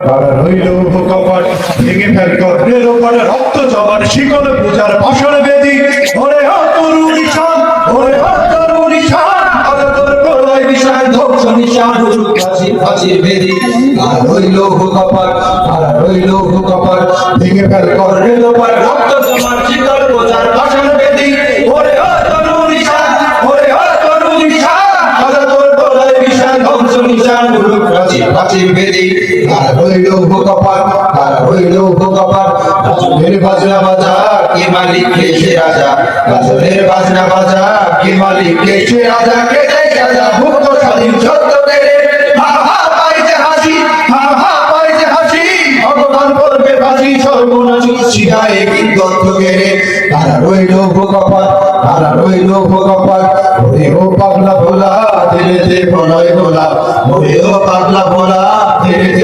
তারা রইল কপাট ভেঙে ফেল কর্ণের ওপরে রক্ত জমার শিকল পূজার ভাষণ বেদি ওরে তরুণ ঈশান ওরে তরুণ ঈশান আরে তোর প্রলয় বিষয় ধ্বংস নিশান ফাঁসি ফাঁসির বেদি আর রইল কপাট আর রইল কপাট ভেঙে ফেল কর্ণের ওপরে রক্ত জমার শিকল পূজার ভাষণ বেদি ওরে তরুণ ঈশান ওরে তরুণ ঈশান আরে তোর প্রলয় বিষয় ধ্বংস নিশান ফাঁসি ফাঁসির বেদি আর রইল কপাট আর রইল কপাট গাজনের বাজনা বাজা, কে মালিক, কে সে রাজা? গাজনের বাজনা বাজা, কে মালিক, কে সে রাজা? কে দেয় সাজা মুক্ত স্বাধীন সত্য কেড়ে হা হা পাইতে হাসি, হা হা পাইতে হাসি। ভগবান করবে ফাঁসি সর্বনাশী শিরায় বিদ্যুৎ কেড়ে তারা রইল কপাট তারা রইল কপাট ওরে ও পাগলা ভোলা ধীরে প্রলয় দোলা ওরে ও পাগলা ভোলা ধীরে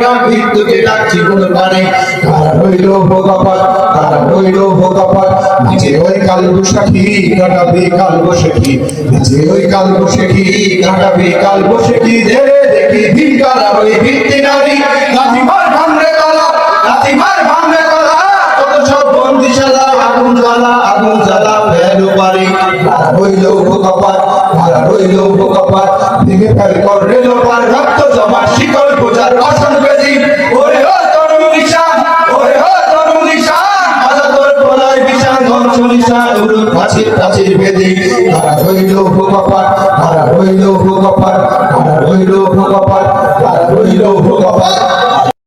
না বিদ্যুকে ডাকছি কোন মানে হইল হইল নিজে ওই কাল বৈশাখী কাটাবে কাল বৈশাখী নিজে ওই কাল বৈশাখী কাটাবে কাল ধীরে দেখি ভিকারা ওই ভিত্তি নারী রইল ভোগাপাত তারা রইল ভোগাপাত ভেঙে ফেল কর রেলো পার রক্ত জমা শিকল বোঝার আসন বেদি ওরে ও তরুণ নিশান ওরে ও তরুণ নিশান আজা তোর প্রলয় বিশান ধ্বংস নিশান উড়ুর ফাঁসির ফাঁসির বেদি তারা রইল ভোগাপাত তারা রইল ভোগাপাত তারা রইল ভোগাপাত তারা রইল ভোগাপাত